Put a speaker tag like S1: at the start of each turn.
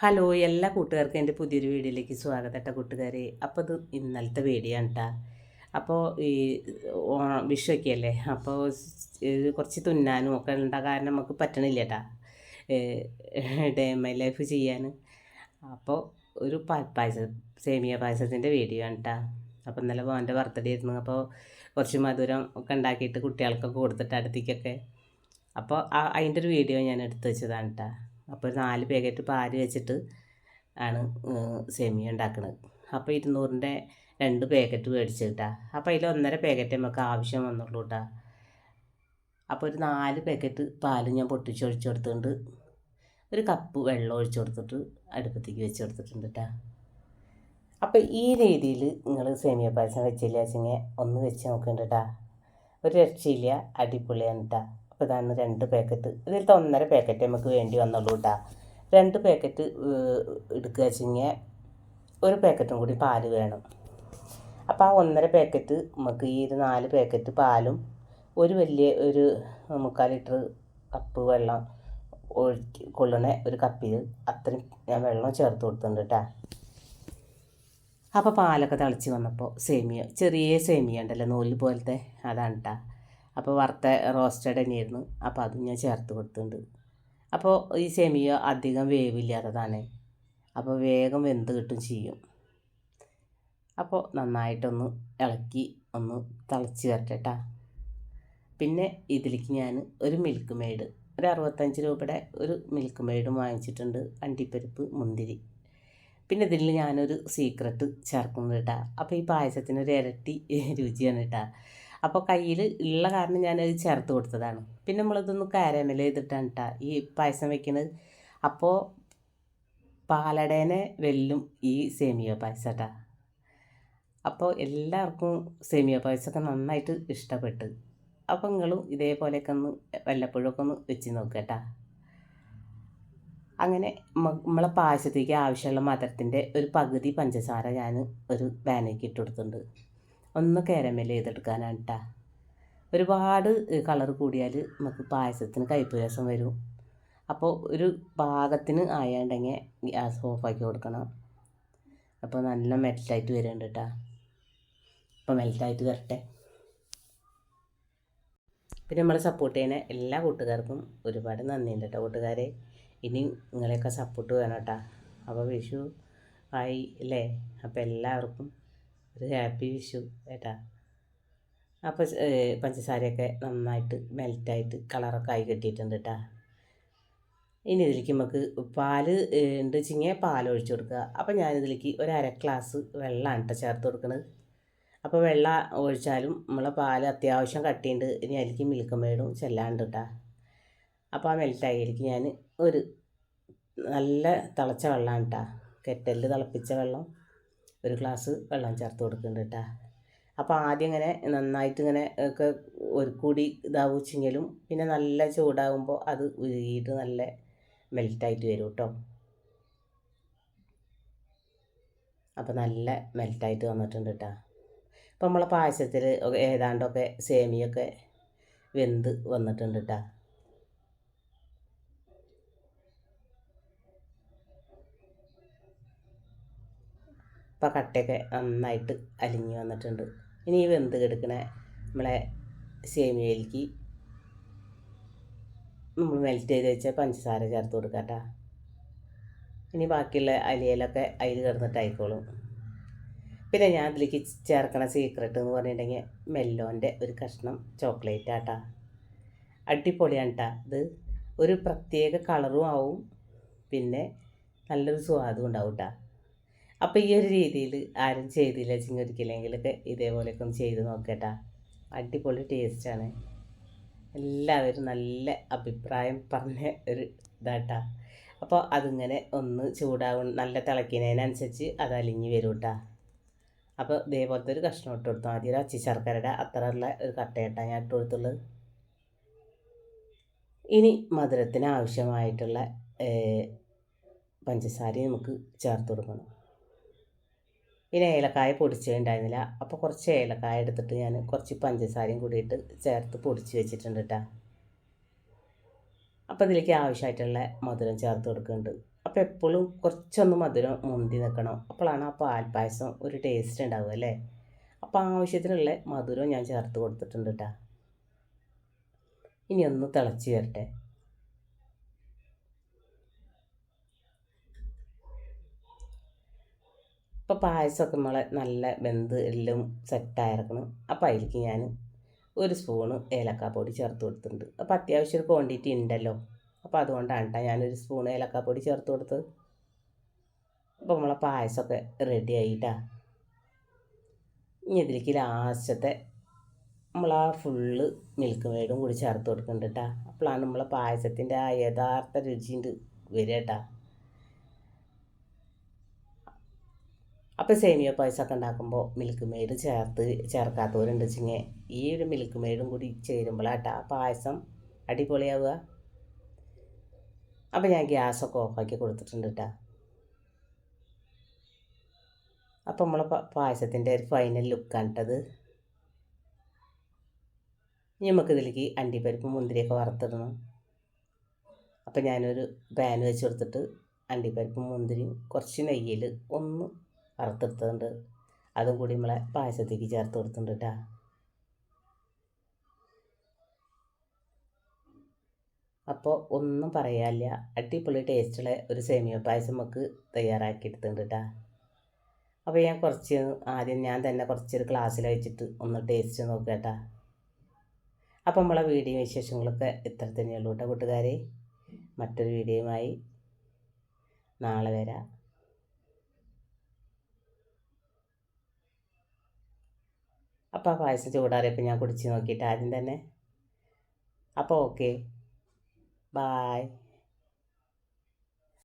S1: Hello എല്ലാ കൂട്ടുകാർക്കും എന്റെ പുതിയൊരു വീഡിയോയിലേക്ക് സ്വാഗതം കേട്ടോ കൂട്ടുകാരെ. അപ്പോൾ ഇത് ഇന്നലത്തെ വീഡിയോ ആണ് കേട്ടോ. അപ്പോൾ ഈ വിഷുവൊക്കെ അല്ലേ അപ്പോൾ കുറച്ച് തുന്നാനും ഒക്കെ ഉണ്ടാ കാരണം നമുക്ക് പറ്റണില്ല കേട്ടാ. ഡേ മൈ ലൈഫ് ചെയ്യാൻ. അപ്പോൾ ഒരു പായസം സേമിയ പായസത്തിന്റെ വീഡിയോ ആണ് കേട്ടോ. അപ്പോൾ ഇന്നലെ മോന്റെ ബർത്ത്ഡേ ആയിരുന്നു. അപ്പോൾ കുറച്ച് മധുരം ഒക്കെ ഉണ്ടാക്കിയിട്ട് കുട്ടികൾക്കൊക്കെ കൊടുത്തിട്ട് അടുത്തേക്കൊക്കെ. അപ്പോൾ അതിന്റെ ഒരു വീഡിയോ ഞാൻ എടുത്തു വെച്ചതാണ് കേട്ടോ. അപ്പോൾ നാല് പാക്കറ്റ് പാൽ വെച്ചിട്ട് ആണ് സേമിയ ഉണ്ടാക്കുന്നത് അപ്പോൾ ഇരുന്നൂറിന്റെ രണ്ട് പാക്കറ്റ് മേടിച്ച് കിട്ടുക അപ്പോൾ അതിൽ ഒന്നര പാക്കറ്റ് നമുക്ക് ആവശ്യം വന്നുള്ളൂ കേട്ടോ അപ്പോൾ ഒരു നാല് പാക്കറ്റ് പാൽ ഞാൻ പൊട്ടിച്ച് ഒഴിച്ച് ഒരു കപ്പ് വെള്ളം ഒഴിച്ച് കൊടുത്തിട്ട് അടുപ്പത്തേക്ക് വെച്ച് കൊടുത്തിട്ടുണ്ട് കേട്ടോ അപ്പോൾ ഈ രീതിയിൽ നിങ്ങൾ സേമിയ പായസം വെച്ചില്ല വെച്ചെങ്കിൽ ഒന്ന് വെച്ച് നോക്കുന്നുണ്ട് കേട്ടോ ഒരു രക്ഷയില്ല. അടിപൊളിയാണ് കേട്ടാ അപ്പോൾ ഇതാണ് രണ്ട് പാക്കറ്റ്. ഇതിലത്തെ ഒന്നര പാക്കറ്റ് നമുക്ക് വേണ്ടി വന്നുള്ളൂ കേട്ടാ രണ്ട് പാക്കറ്റ് എടുക്കുക വെച്ചെങ്കിൽ ഒരു പാക്കറ്റും കൂടി പാൽ വേണം. അപ്പോൾ ആ ഒന്നര പാക്കറ്റ് നമുക്ക് ഈ ഒരു നാല് പാക്കറ്റ് പാലും ഒരു വലിയ ഒരു മുക്കാൽ ലിറ്റർ കപ്പ് വെള്ളം ഒഴിച്ച് കൊള്ളണ ഒരു കപ്പിൽ അത്രയും ഞാൻ വെള്ളം ചേർത്ത് കൊടുത്തിട്ടുണ്ട് കേട്ടോ അപ്പോൾ പാലൊക്കെ തിളച്ച് വന്നപ്പോൾ സേമിയ ചെറിയ സേമിയ ഉണ്ടല്ലോ നൂൽ പോലത്തെ അതാണ് കേട്ടോ അപ്പോൾ വറുത്ത റോസ്റ്റഡ് തന്നെയായിരുന്നു. അപ്പോൾ അതും ഞാൻ ചേർത്ത് കൊടുത്തിട്ടുണ്ട്. അപ്പോൾ ഈ സേമിയ അധികം വേവില്ലാത്തതാണ്. അപ്പോൾ വേഗം വെന്ത് കിട്ടും ചെയ്യും. അപ്പോൾ നന്നായിട്ടൊന്ന് ഇളക്കി ഒന്ന് തിളച്ച് വരട്ടെ പിന്നെ ഇതിലേക്ക് ഞാൻ ഒരു മിൽക്ക് മെയ്ഡ് ഒരു അറുപത്തഞ്ച് രൂപയുടെ ഒരു മിൽക്ക് മെയ്ഡും വാങ്ങിച്ചിട്ടുണ്ട്. അണ്ടിപ്പരിപ്പ് മുന്തിരി. പിന്നെ ഇതിൽ ഞാനൊരു സീക്രട്ട് ചേർക്കുന്നത് കേട്ടാ അപ്പോൾ ഈ പായസത്തിനൊരു ഇരട്ടി രുചിയാണ് കേട്ടാ അപ്പോൾ കയ്യിൽ ഉള്ള കാരണം ഞാനത് ചേർത്ത് കൊടുത്തതാണ്. പിന്നെ നമ്മളിതൊന്ന് കാരമൽ ചെയ്തിട്ടാണ് കേട്ടോ ഈ പായസം വെക്കുന്നത് അപ്പോൾ പാലടേനെ വെല്ലും ഈ സേമിയ പായസം കേട്ടാ അപ്പോൾ എല്ലാവർക്കും സേമിയ പായസമൊക്കെ നന്നായിട്ട് ഇഷ്ടപ്പെട്ടു. അപ്പോൾ നിങ്ങളും ഇതേപോലെയൊക്കെ ഒന്ന് വല്ലപ്പോഴൊക്കെ ഒന്ന് വെച്ച് നോക്കുക കേട്ടാ അങ്ങനെ നമ്മളെ പായസത്തേക്ക് ആവശ്യമുള്ള മധുരത്തിന്റെ ഒരു പകുതി പഞ്ചസാര ഞാൻ ഒരു ബാനേക്ക് ഇട്ട് കൊടുത്തിട്ടുണ്ട്. ഒന്ന് കാരമൽ ചെയ്തെടുക്കാനാണ് കേട്ടോ ഒരുപാട് കളർ കൂടിയാൽ നമുക്ക് പായസത്തിന് കയ്പ്പ് രസം വരും. അപ്പോൾ ഒരു പാകത്തിന് ആയാണ്ടെങ്കിൽ ഗ്യാസ് ഓഫാക്കി കൊടുക്കണം. അപ്പോൾ നല്ല മെൽറ്റായിട്ട് വരുന്നുണ്ട് കേട്ടോ അപ്പോൾ മെൽറ്റായിട്ട് വരട്ടെ. പിന്നെ നമ്മളെ സപ്പോർട്ട് ചെയ്യുന്ന എല്ലാ കൂട്ടുകാർക്കും ഒരുപാട് നന്ദിയുണ്ട് കേട്ടോ കൂട്ടുകാരെ. ഇനി നിങ്ങളെയൊക്കെ സപ്പോർട്ട് വേണം കേട്ടോ അപ്പോൾ വിഷു ആയി അല്ലേ അപ്പോൾ എല്ലാവർക്കും ഒരു ഹാപ്പി വിഷു കേട്ടാ അപ്പോൾ പഞ്ചസാരയൊക്കെ നന്നായിട്ട് മെൽറ്റായിട്ട് കളറൊക്കെ ആയി കിട്ടിയിട്ടുണ്ട് കേട്ടാ ഇനി ഇതിലേക്ക് നമുക്ക് പാൽ ഉണ്ട് വെച്ചിങ്ങനെ പാൽ ഒഴിച്ചു കൊടുക്കുക അപ്പോൾ ഞാനിതിലേക്ക് ഒരു അര ഗ്ലാസ് വെള്ളമാണ് കേട്ടോ ചേർത്ത് കൊടുക്കുന്നത് അപ്പോൾ വെള്ളം ഒഴിച്ചാലും നമ്മളെ പാൽ അത്യാവശ്യം കട്ടിയുണ്ട്. ഇനി അതിലേക്ക് മിൽക്ക് മേടും ചെല്ലാണ്ട് കേട്ടാ അപ്പോൾ ആ മെൽറ്റായിരിക്കും ഞാൻ ഒരു നല്ല തിളച്ച വെള്ളമാണ് കേട്ടോ കെറ്റലിൽ തിളപ്പിച്ച വെള്ളം. ഒരു ഗ്ലാസ് വെള്ളം ചേർത്ത് കൊടുക്കുന്നുണ്ട് കേട്ടോ അപ്പോൾ ആദ്യം ഇങ്ങനെ നന്നായിട്ട് ഇങ്ങനെ ഒക്കെ ഒരു കൂടി ഇതാവുച്ചെങ്കിലും പിന്നെ നല്ല ചൂടാകുമ്പോൾ അത് ഉരുകിയിട്ട് നല്ല മെൽറ്റായിട്ട് വരും കേട്ടോ അപ്പോൾ നല്ല മെൽറ്റായിട്ട് വന്നിട്ടുണ്ട് കേട്ടോ അപ്പോൾ നമ്മളെ പായസത്തിൽ ഏതാണ്ടൊക്കെ സേമിയൊക്കെ വെന്ത് വന്നിട്ടുണ്ട് കേട്ടോ ഇപ്പോൾ കട്ടയൊക്കെ നന്നായിട്ട് അലിഞ്ഞ് വന്നിട്ടുണ്ട്. ഇനി ഈ വെന്ത് കിടക്കണ നമ്മളെ സേമിയയിലേക്ക് നമ്മൾ മെൽറ്റ് ചെയ്ത് വെച്ച പഞ്ചസാര ചേർത്ത് കൊടുക്കാം കേട്ടോ. ഇനി ബാക്കിയുള്ള അലിയലൊക്കെ അതിൽ കിടന്നിട്ടായിക്കോളും പിന്നെ ഞാൻ അതിലേക്ക് ചേർക്കണ സീക്രട്ട് എന്ന് പറഞ്ഞിട്ടുണ്ടെങ്കിൽ മെല്ലോന്റെ ഒരു കഷ്ണം ചോക്ലേറ്റ് ആട്ടാ അടിപൊളിയാണ് കേട്ടോ ഇത്. ഒരു പ്രത്യേക കളറും ആവും. പിന്നെ നല്ലൊരു സ്വാദും ഉണ്ടാവും കേട്ടോ. അപ്പോൾ ഈ ഒരു രീതിയിൽ ആരും ചെയ്തില്ല വെച്ചെങ്കിൽ ഒരിക്കലെങ്കിലൊക്കെ ഇതേപോലെയൊക്കെ ഒന്ന് ചെയ്ത് നോക്കട്ടാ. അടിപൊളി ടേസ്റ്റാണ് എല്ലാവരും നല്ല അഭിപ്രായം പറഞ്ഞ ഒരു ഇതാട്ടാ. അപ്പോൾ അതിങ്ങനെ ഒന്ന് ചൂടാവും നല്ല തിളയ്ക്കുന്നതിനനുസരിച്ച് അത് അലിഞ്ഞ് വരും കേട്ടാ അപ്പോൾ ഇതേപോലത്തെ ഒരു കഷ്ണം ഇട്ട് കൊടുത്താൽ മതി ഒരു അച്ചി ശർക്കരയുടെ അത്ര ഉള്ള ഒരു കട്ടയട്ടാ ഞാൻ ഇട്ട് കൊടുത്തുള്ളത്. ഇനി മധുരത്തിന് ആവശ്യമായിട്ടുള്ള പഞ്ചസാര പഞ്ചസാരയും നമുക്ക് ചേർത്ത് കൊടുക്കണം. പിന്നെ ഏലക്കായ പൊടിച്ചിട്ടുണ്ടായിരുന്നില്ല അപ്പോൾ കുറച്ച് ഏലക്കായ എടുത്തിട്ട് ഞാൻ കുറച്ച് പഞ്ചസാരയും കൂടിയിട്ട് ചേർത്ത് പൊടിച്ച് വെച്ചിട്ടുണ്ട് കേട്ടോ അപ്പോൾ ഇതിലേക്ക് ആവശ്യമായിട്ടുള്ള മധുരം ചേർത്ത് കൊടുക്കുന്നുണ്ട്. അപ്പോൾ എപ്പോഴും കുറച്ചൊന്ന് മധുരം മുന്തി നിൽക്കണം. അപ്പോഴാണ് ആ പാൽപ്പായസം ഒരു ടേസ്റ്റ് ഉണ്ടാവുക അല്ലേ? അപ്പോൾ ആവശ്യത്തിനുള്ള മധുരം ഞാൻ ചേർത്ത് കൊടുത്തിട്ടുണ്ട് കേട്ടോ ഇനി ഒന്ന് തിളച്ച് വരട്ടെ. ഇപ്പോൾ പായസമൊക്കെ നമ്മളെ നല്ല വെന്ത് എല്ലാം സെറ്റായിരിക്കണം അപ്പോൾ അതിലേക്ക് ഞാൻ ഒരു സ്പൂണ് ഏലക്കാപ്പൊടി ചേർത്ത് കൊടുത്തിട്ടുണ്ട്. അപ്പോൾ അത്യാവശ്യം ഒരു ക്വാണ്ടിറ്റി ഉണ്ടല്ലോ അപ്പോൾ അതുകൊണ്ടാണ് കേട്ടോ ഞാനൊരു സ്പൂൺ ഏലക്കാപ്പൊടി ചേർത്ത് കൊടുത്തത്. അപ്പോൾ നമ്മളെ പായസമൊക്കെ റെഡി ആയിട്ടാ. ഇനി ഇതിലേക്ക് ലാസ്റ്റത്തെ നമ്മൾ ആ ഫുള്ള് മിൽക്ക് മേടും കൂടി ചേർത്ത് കൊടുക്കുന്നുണ്ട് കേട്ടോ അപ്പോഴാണ് നമ്മളെ പായസത്തിന്റെ ആ യഥാർത്ഥ രുചിയുണ്ട് വരിക കേട്ടോ അപ്പോൾ സേമിയ പായസമൊക്കെ ഉണ്ടാക്കുമ്പോൾ മിൽക്ക് മെയ്ഡ് ചേർത്ത് ചേർക്കാത്തവരുണ്ട് വെച്ചിങ്ങനെ ഈ ഒരു മിൽക്ക് മെയ്ഡും കൂടി ചേരുമ്പോഴാട്ടാ പായസം അടിപൊളിയാവുക. അപ്പോൾ ഞാൻ ഗ്യാസൊക്കെ ഓഫാക്കി കൊടുത്തിട്ടുണ്ട് കേട്ടോ അപ്പോൾ നമ്മളെ പായസത്തിന്റെ ഒരു ഫൈനൽ ലുക്കാണ് കേട്ടത് ഇനി നമുക്ക് ഇതിലേക്ക് അണ്ടിപ്പരിപ്പ് മുന്തിരിയൊക്കെ വറുത്തിടണം. അപ്പോൾ ഞാനൊരു പാൻ വെച്ച് കൊടുത്തിട്ട് അണ്ടിപ്പരിപ്പും മുന്തിരിയും കുറച്ച് നെയ്യിൽ ഒന്ന് വറുത്തെടുത്തതുണ്ട് അതും കൂടി നമ്മളെ പായസത്തേക്ക് ചേർത്ത് കൊടുത്തിട്ടുണ്ട് കേട്ടോ അപ്പോൾ ഒന്നും പറയാനില്ല. അടിപൊളി ടേസ്റ്റുള്ള ഒരു സേമിയ പായസം നമുക്ക് തയ്യാറാക്കി എടുത്തിട്ടുണ്ട് കേട്ടോ അപ്പോൾ ഞാൻ കുറച്ച് ആദ്യം ഞാൻ തന്നെ കുറച്ചൊരു ഗ്ലാസ്സിൽ വെച്ചിട്ട് ഒന്ന് ടേസ്റ്റ് നോക്കുക കേട്ടോ അപ്പോൾ നമ്മളെ വീഡിയോ വിശേഷങ്ങളൊക്കെ ഇത്ര തന്നെയുള്ളൂ കേട്ടോ കൂട്ടുകാരെ. മറ്റൊരു വീഡിയോയുമായി നാളെ വരാം. അപ്പോൾ ആ പായസം ചൂടാറിയപ്പോൾ ഞാൻ കുടിച്ച് നോക്കിയിട്ട് ആദ്യം തന്നെ. അപ്പോൾ ഓക്കെ ബായ്